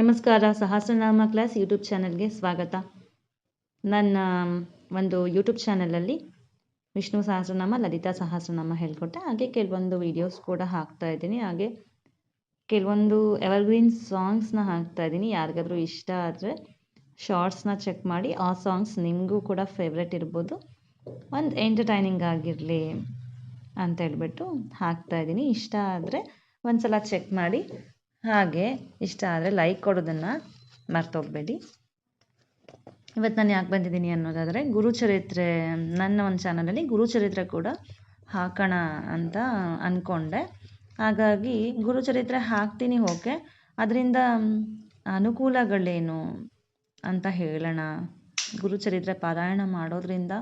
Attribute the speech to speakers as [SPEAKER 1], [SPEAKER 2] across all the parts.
[SPEAKER 1] ನಮಸ್ಕಾರ, ಸಹಸ್ರನಾಮ class YouTube ಚಾನಲ್ಗೆ ಸ್ವಾಗತ. ನನ್ನ, ಒಂದು ಯೂಟ್ಯೂಬ್ ಚಾನಲಲ್ಲಿ ವಿಷ್ಣು ಸಹಸ್ರನಾಮ, ಲಲಿತಾ ಸಹಸ್ರನಾಮ ಹೇಳ್ಕೊಟ್ಟೆ. ಹಾಗೆ ಕೆಲವೊಂದು ವೀಡಿಯೋಸ್ ಕೂಡ ಹಾಕ್ತಾ ಇದ್ದೀನಿ. ಹಾಗೆ ಕೆಲವೊಂದು ಎವರ್ಗ್ರೀನ್ ಸಾಂಗ್ಸ್ನ ಹಾಕ್ತಾ ಇದ್ದೀನಿ. ಯಾರಿಗಾದ್ರೂ ಇಷ್ಟ ಆದರೆ ಶಾರ್ಟ್ಸ್ನ ಚೆಕ್ ಮಾಡಿ. ಆ ಸಾಂಗ್ಸ್ ನಿಮಗೂ ಕೂಡ ಫೇವ್ರೆಟ್ ಇರ್ಬೋದು. ಒಂದು ಎಂಟರ್ಟೈನಿಂಗ್ ಆಗಿರಲಿ ಅಂತ ಹೇಳ್ಬಿಟ್ಟು ಹಾಕ್ತಾ ಇದ್ದೀನಿ. ಇಷ್ಟ ಆದರೆ ಒಂದ್ಸಲ ಚೆಕ್ ಮಾಡಿ. ಹಾಗೆ ಇಷ್ಟ ಆದರೆ ಲೈಕ್ ಕೊಡೋದನ್ನು ಮರ್ತೋಗ್ಬೇಡಿ. ಇವತ್ತು ನಾನು ಯಾಕೆ ಬಂದಿದ್ದೀನಿ ಅನ್ನೋದಾದರೆ ಗುರುಚರಿತ್ರೆ, ನನ್ನ ಒಂದು ಚಾನಲಲ್ಲಿ ಗುರುಚರಿತ್ರೆ ಕೂಡ ಹಾಕೋಣ ಅಂತ ಅಂದ್ಕೊಂಡೆ ಹಾಗಾಗಿ ಗುರುಚರಿತ್ರೆ ಹಾಕ್ತೀನಿ ಓಕೆ. ಅದರಿಂದ ಅನುಕೂಲಗಳೇನು ಅಂತ ಹೇಳೋಣ. ಗುರುಚರಿತ್ರೆ ಪಾರಾಯಣ ಮಾಡೋದ್ರಿಂದ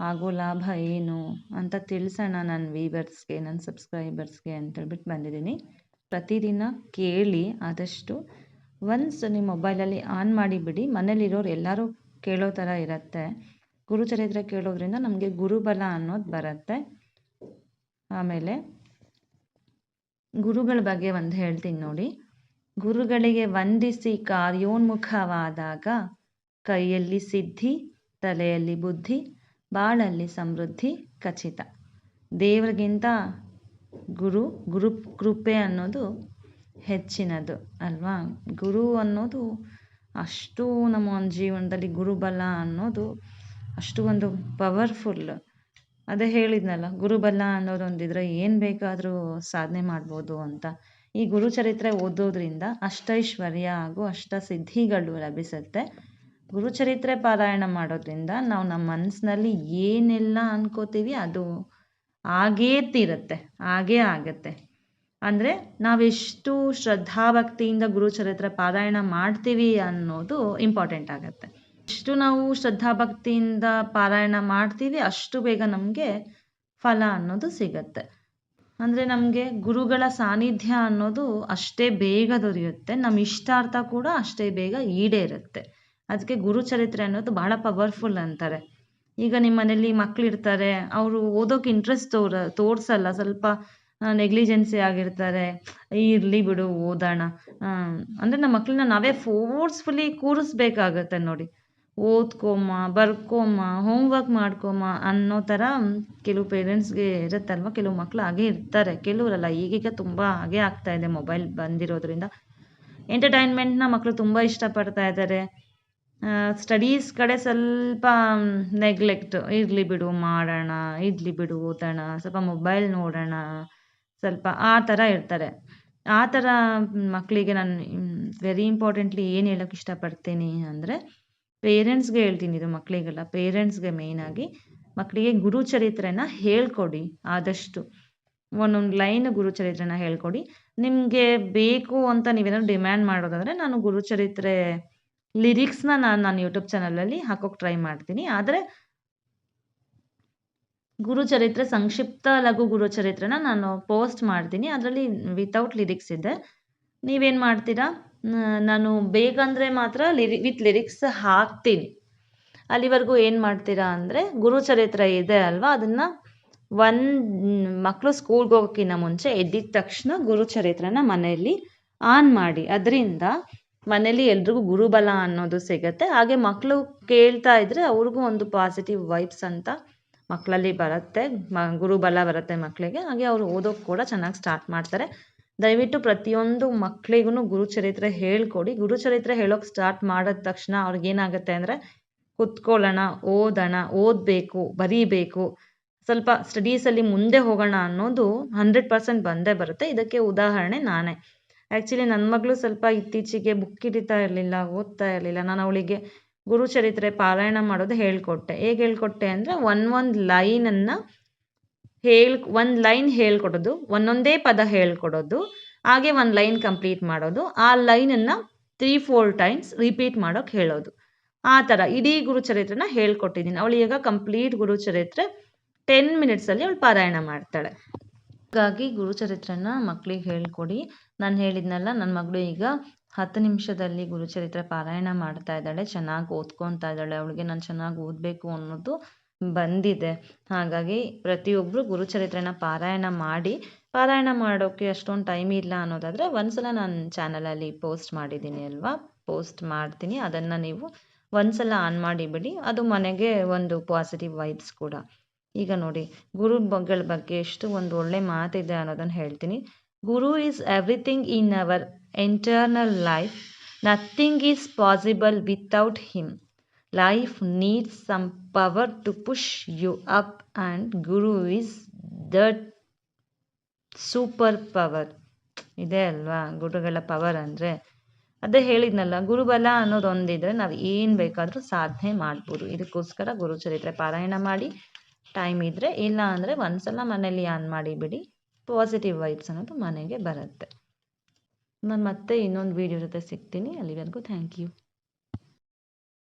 [SPEAKER 1] ಆಗೋ ಲಾಭ ಏನು ಅಂತ ತಿಳಿಸೋಣ ನನ್ನ ವೀವರ್ಸ್ಗೆ ನನ್ನ ಸಬ್ಸ್ಕ್ರೈಬರ್ಸ್ಗೆ ಅಂತೇಳ್ಬಿಟ್ಟು ಬಂದಿದ್ದೀನಿ. ಪ್ರತಿದಿನ ಕೇಳಿ ಆದಷ್ಟು ಒನ್ಸ್ ನಿಮ್ಮ ಮೊಬೈಲಲ್ಲಿ ಆನ್ ಮಾಡಿಬಿಡಿ, ಮನೇಲಿರೋರು ಎಲ್ಲರೂ ಕೇಳೋ ಥರ ಇರುತ್ತೆ. ಗುರುಚರಿತ್ರೆ ಕೇಳೋದ್ರಿಂದ ನಮಗೆ ಗುರುಬಲ ಅನ್ನೋದು ಬರುತ್ತೆ. ಆಮೇಲೆ ಗುರುಗಳ ಬಗ್ಗೆ ಒಂದು ಹೇಳ್ತೀನಿ ನೋಡಿ. ಗುರುಗಳಿಗೆ ವಂದಿಸಿ ಕಾರ್ಯೋನ್ಮುಖವಾದಾಗ ಕೈಯಲ್ಲಿ ಸಿದ್ಧಿ, ತಲೆಯಲ್ಲಿ ಬುದ್ಧಿ, ಬಾಳಲ್ಲಿ ಸಮೃದ್ಧಿ ಖಚಿತ. ದೇವರಿಗಿಂತ ಗುರು ಗುರು ಕೃಪೆ ಅನ್ನೋದು ಹೆಚ್ಚಿನದು, ಅಲ್ವಾ? ಗುರು ಅನ್ನೋದು ಅಷ್ಟು ನಮ್ಮ ಒಂದು ಜೀವನದಲ್ಲಿ ಗುರುಬಲ ಅನ್ನೋದು ಅಷ್ಟು ಒಂದು ಪವರ್ಫುಲ್ ಅದೇ ಹೇಳಿದ್ನಲ್ಲ, ಗುರುಬಲ ಅನ್ನೋದೊಂದಿದ್ರೆ ಏನು ಬೇಕಾದರೂ ಸಾಧನೆ ಮಾಡ್ಬೋದು ಅಂತ. ಈ ಗುರುಚರಿತ್ರೆ ಓದೋದ್ರಿಂದ ಅಷ್ಟೈಶ್ವರ್ಯ ಹಾಗೂ ಅಷ್ಟ ಸಿದ್ಧಿಗಳು ಲಭಿಸುತ್ತೆ. ಗುರುಚರಿತ್ರೆ ಪಾರಾಯಣ ಮಾಡೋದ್ರಿಂದ ನಾವು ನಮ್ಮ ಮನಸ್ಸಿನಲ್ಲಿ ಏನೆಲ್ಲ ಅನ್ಕೋತೀವಿ ಅದು ಆಗೇ ತೀರತ್ತೆ, ಆಗೇ ಆಗುತ್ತೆ. ಅಂದರೆ ನಾವೆಷ್ಟು ಶ್ರದ್ಧಾಭಕ್ತಿಯಿಂದ ಗುರುಚರಿತ್ರೆ ಪಾರಾಯಣ ಮಾಡ್ತೀವಿ ಅನ್ನೋದು ಇಂಪಾರ್ಟೆಂಟ್ ಆಗುತ್ತೆ. ಎಷ್ಟು ನಾವು ಶ್ರದ್ಧಾಭಕ್ತಿಯಿಂದ ಪಾರಾಯಣ ಮಾಡ್ತೀವಿ, ಅಷ್ಟು ಬೇಗ ನಮಗೆ ಫಲ ಅನ್ನೋದು ಸಿಗತ್ತೆ. ಅಂದರೆ ನಮಗೆ ಗುರುಗಳ ಸಾನ್ನಿಧ್ಯ ಅನ್ನೋದು ಅಷ್ಟೇ ಬೇಗ ದೊರೆಯುತ್ತೆ, ನಮ್ಮ ಇಷ್ಟಾರ್ಥ ಕೂಡ ಅಷ್ಟೇ ಬೇಗ ಈಡೇರುತ್ತೆ. ಅದಕ್ಕೆ ಗುರುಚರಿತ್ರೆ ಅನ್ನೋದು ಬಹಳ ಪವರ್ಫುಲ್ ಅಂತಾರೆ. ಈಗ ನಿಮ್ಮ ಮನೇಲಿ ಮಕ್ಕಳಿರ್ತಾರೆ ಅವರು ಓದೋಕೆ ಇಂಟ್ರೆಸ್ಟ್ ತೋರ, ತೋರಿಸಲ್ಲ, ಸ್ವಲ್ಪ ನೆಗ್ಲಿಜೆನ್ಸಿ ಆಗಿರ್ತಾರೆ. ಇರಲಿ ಬಿಡು, ಓದೋಣ. ಅಂದರೆ ನಮ್ಮ ಮಕ್ಕಳನ್ನ ನಾವೇ ಫೋರ್ಸ್ಫುಲಿ ಕೂರಿಸ್ಬೇಕಾಗತ್ತೆ ನೋಡಿ. ಓದ್ಕೊಮ್ಮ, ಬರ್ಕೊಮ್ಮ ಹೋಮ್ವರ್ಕ್ ಮಾಡ್ಕೊಮ್ಮ ಅನ್ನೋ ಥರ ಕೆಲವು ಪೇರೆಂಟ್ಸ್ಗೆ ಇರುತ್ತಲ್ವ? ಕೆಲವು ಮಕ್ಕಳು ಹಾಗೆ ಇರ್ತಾರೆ. ಕೆಲವರಲ್ಲ ಈಗೀಗ ತುಂಬ ಹಾಗೆ ಆಗ್ತಾ ಇದೆ ಮೊಬೈಲ್ ಬಂದಿರೋದ್ರಿಂದ. ಎಂಟರ್ಟೈನ್ಮೆಂಟ್ನ ಮಕ್ಕಳು ತುಂಬ ಇಷ್ಟಪಡ್ತಾ ಇದ್ದಾರೆ ಸ್ಟಡೀಸ್ ಕಡೆ ಸ್ವಲ್ಪ ನೆಗ್ಲೆಕ್ಟ್ ಇರಲಿ ಬಿಡು, ಮಾಡೋಣ, ಇರಲಿ ಬಿಡು, ಓದೋಣ, ಸ್ವಲ್ಪ ಮೊಬೈಲ್ ನೋಡೋಣ, ಸ್ವಲ್ಪ ಆ ಥರ ಇರ್ತಾರೆ. ಆ ಥರ ಮಕ್ಕಳಿಗೆ ನಾನು ವೆರಿ ಇಂಪಾರ್ಟೆಂಟ್ಲಿ ಏನು ಹೇಳೋಕ್ಕೆ ಇಷ್ಟಪಡ್ತೀನಿ ಅಂದರೆ ಪೇರೆಂಟ್ಸ್ಗೆ ಹೇಳ್ತೀನಿ ಇದು ಮಕ್ಕಳಿಗೆಲ್ಲ ಪೇರೆಂಟ್ಸ್ಗೆ ಮೇಯ್ನಾಗಿ ಮಕ್ಕಳಿಗೆ ಗುರುಚರಿತ್ರೆನ ಹೇಳ್ಕೊಡಿ ಆದಷ್ಟು. ಒಂದೊಂದು ಲೈನ್ ಗುರು ಚರಿತ್ರೆನ ಹೇಳ್ಕೊಡಿ. ನಿಮಗೆ ಬೇಕು ಅಂತ ನೀವೇನಾದ್ರು ಡಿಮ್ಯಾಂಡ್ ಮಾಡೋದಾದರೆ ನಾನು ಗುರುಚರಿತ್ರೆ ಲಿರಿಕ್ಸ್ನ ನಾನು ನನ್ನ ಯೂಟ್ಯೂಬ್ ಚಾನಲಲ್ಲಿ ಹಾಕೋಕೆ ಟ್ರೈ ಮಾಡ್ತೀನಿ. ಆದರೆ ಗುರುಚರಿತ್ರೆ ಸಂಕ್ಷಿಪ್ತ ಲಘು ಗುರುಚರಿತ್ರೆನ ನಾನು ಪೋಸ್ಟ್ ಮಾಡ್ತೀನಿ. ಅದರಲ್ಲಿ ವಿತೌಟ್ ಲಿರಿಕ್ಸ್ ಇದೆ. ನೀವೇನು ಮಾಡ್ತೀರಾ? ನಾನು ಬೇಕಂದರೆ ಮಾತ್ರ ಲಿರಿ ವಿತ್ ಲಿರಿಕ್ಸ್ ಹಾಕ್ತೀನಿ. ಅಲ್ಲಿವರೆಗೂ ಏನು ಮಾಡ್ತೀರಾ ಅಂದರೆ ಗುರುಚರಿತ್ರೆ ಇದೆ ಅಲ್ವಾ? ಅದನ್ನು ಒಂದು ಮಕ್ಕಳು ಸ್ಕೂಲ್ಗೆ ಹೋಗೋಕ್ಕಿಂತ ಮುಂಚೆ ಎದ್ದಿದ ತಕ್ಷಣ ಗುರುಚರಿತ್ರೆನ ಮನೆಯಲ್ಲಿ ಆನ್ ಮಾಡಿ. ಅದರಿಂದ ಮನೇಲಿ ಎಲ್ರಿಗೂ ಗುರುಬಲ ಅನ್ನೋದು ಸಿಗುತ್ತೆ. ಹಾಗೆ ಮಕ್ಕಳು ಕೇಳ್ತಾ ಇದ್ದರೆ ಅವ್ರಿಗೂ ಒಂದು ಪಾಸಿಟಿವ್ ವೈಬ್ಸ್ ಅಂತ ಮಕ್ಕಳಲ್ಲಿ ಬರುತ್ತೆ. ಮ, ಗುರುಬಲ ಬರುತ್ತೆ ಮಕ್ಕಳಿಗೆ ಹಾಗೆ ಅವರು ಓದೋಕೆ ಕೂಡ ಚೆನ್ನಾಗಿ ಸ್ಟಾರ್ಟ್ ಮಾಡ್ತಾರೆ. ದಯವಿಟ್ಟು ಪ್ರತಿಯೊಂದು ಮಕ್ಕಳಿಗೂ ಗುರುಚರಿತ್ರೆ ಹೇಳ್ಕೊಡಿ. ಗುರುಚರಿತ್ರೆ ಹೇಳೋಕೆ ಸ್ಟಾರ್ಟ್ ಮಾಡಿದ ತಕ್ಷಣ ಅವ್ರಿಗೇನಾಗುತ್ತೆ ಅಂದರೆ ಕುತ್ಕೊಳ್ಳೋಣ, ಓದೋಣ, ಓದಬೇಕು, ಬರೀಬೇಕು. ಸ್ವಲ್ಪ ಸ್ಟಡೀಸಲ್ಲಿ ಮುಂದೆ ಹೋಗೋಣ ಅನ್ನೋದು ಹಂಡ್ರೆಡ್ ಪರ್ಸೆಂಟ್ ಬಂದೇ ಬರುತ್ತೆ. ಇದಕ್ಕೆ ಉದಾಹರಣೆ ನಾನೇ. ಆ್ಯಕ್ಚುಲಿ ನನ್ನ ಮಗಳು ಸ್ವಲ್ಪ ಇತ್ತೀಚೆಗೆ ಬುಕ್ ಹಿಡಿತಾ ಇರಲಿಲ್ಲ, ಓದ್ತಾ ಇರಲಿಲ್ಲ. ನಾನು ಅವಳಿಗೆ ಗುರುಚರಿತ್ರೆ ಪಾರಾಯಣ ಮಾಡೋದು ಹೇಳ್ಕೊಟ್ಟೆ. ಹೇಗೆ ಹೇಳ್ಕೊಟ್ಟೆ ಅಂದರೆ ಒನ್ ಒಂದು ಲೈನನ್ನು ಹೇಳ್, ಒಂದು ಲೈನ್ ಹೇಳ್ಕೊಡೋದು, ಒಂದೊಂದೇ ಪದ ಹೇಳ್ಕೊಡೋದು, ಹಾಗೆ ಒಂದು ಲೈನ್ ಕಂಪ್ಲೀಟ್ ಮಾಡೋದು, ಆ ಲೈನನ್ನು ತ್ರೀ ಫೋರ್ ಟೈಮ್ಸ್ ರಿಪೀಟ್ ಮಾಡೋಕೆ ಹೇಳೋದು. ಆ ಥರ ಇಡೀ ಗುರುಚರಿತ್ರೆನ ಹೇಳ್ಕೊಟ್ಟಿದ್ದೀನಿ. ಅವಳು ಈಗ ಕಂಪ್ಲೀಟ್ ಗುರುಚರಿತ್ರೆ ಟೆನ್ ಮಿನಿಟ್ಸಲ್ಲಿ ಅವಳು ಪಾರಾಯಣ ಮಾಡ್ತಾಳೆ. ಹಾಗಾಗಿ ಗುರುಚರಿತ್ರೆನ ಮಕ್ಕಳಿಗೆ ಹೇಳ್ಕೊಡಿ. ನಾನು ಹೇಳಿದ್ನಲ್ಲ ನನ್ನ ಮಗಳು ಈಗ ಹತ್ತು ನಿಮಿಷದಲ್ಲಿ ಗುರುಚರಿತ್ರೆ ಪಾರಾಯಣ ಮಾಡ್ತಾ ಇದ್ದಾಳೆ, ಚೆನ್ನಾಗಿ ಓದ್ಕೊತಾ ಇದ್ದಾಳೆ, ಅವಳಿಗೆ ನಾನು ಚೆನ್ನಾಗಿ ಓದಬೇಕು ಅನ್ನೋದು ಬಂದಿದೆ. ಹಾಗಾಗಿ ಪ್ರತಿಯೊಬ್ಬರು ಗುರುಚರಿತ್ರೆನ ಪಾರಾಯಣ ಮಾಡಿ, ಪಾರಾಯಣ ಮಾಡೋಕ್ಕೆ ಅಷ್ಟೊಂದು ಟೈಮ್ ಇಲ್ಲ ಅನ್ನೋದಾದರೆ ಒಂದ್ಸಲ ನಾನು ಚಾನಲಲ್ಲಿ ಪೋಸ್ಟ್ ಮಾಡಿದ್ದೀನಿ ಅಲ್ವಾ? ಪೋಸ್ಟ್ ಮಾಡ್ತೀನಿ, ಅದನ್ನು ನೀವು ಒಂದ್ಸಲ ಆನ್ ಮಾಡಿಬಿಡಿ ಅದು ಮನೆಗೆ ಒಂದು ಪಾಸಿಟಿವ್ ವೈಬ್ಸ್ ಕೂಡ. ಈಗ ನೋಡಿ, ಗುರು ಬಗ್ಗಳ ಬಗ್ಗೆ ಎಷ್ಟು ಒಂದು ಒಳ್ಳೆ ಮಾತಿದೆ ಅನ್ನೋದನ್ನು ಹೇಳ್ತೀನಿ. Guru is everything in our internal life nothing is possible without him life needs some power to push you up and guru is that super power ಇದೆ ಅಲ್ವಾ? ಗುರುಗಳ ಪವರ್ ಅಂದರೆ? ಅದೇ ಹೇಳಿದ್ನಲ್ಲ, ಗುರುಬಲ ಅನ್ನೋದೊಂದಿದ್ರೆ ನಾವು ಏನು ಬೇಕಾದರೂ ಸಾಧನೆ ಮಾಡ್ಬೋದು. ಇದಕ್ಕೋಸ್ಕರ ಗುರುಚರಿತ್ರೆ ಪಾರಾಯಣ ಮಾಡಿ. ಟೈಮ್ ಇದ್ದರೆ ಇಲ್ಲ ಅಂದರೆ ಒಂದ್ಸಲ ಮನೇಲಿ ಆನ್ ಮಾಡಿಬಿಡಿ ಪಾಸಿಟಿವ್ ವೈಬ್ಸ್ ಅನ್ನೋದು ಮನೆಗೆ ಬರುತ್ತೆ. ನಾನು ಮತ್ತೆ ಇನ್ನೊಂದು ವೀಡಿಯೋ ಜೊತೆ ಸಿಗ್ತೀನಿ. ಅಲ್ಲಿವರೆಗೂ ಥ್ಯಾಂಕ್ ಯು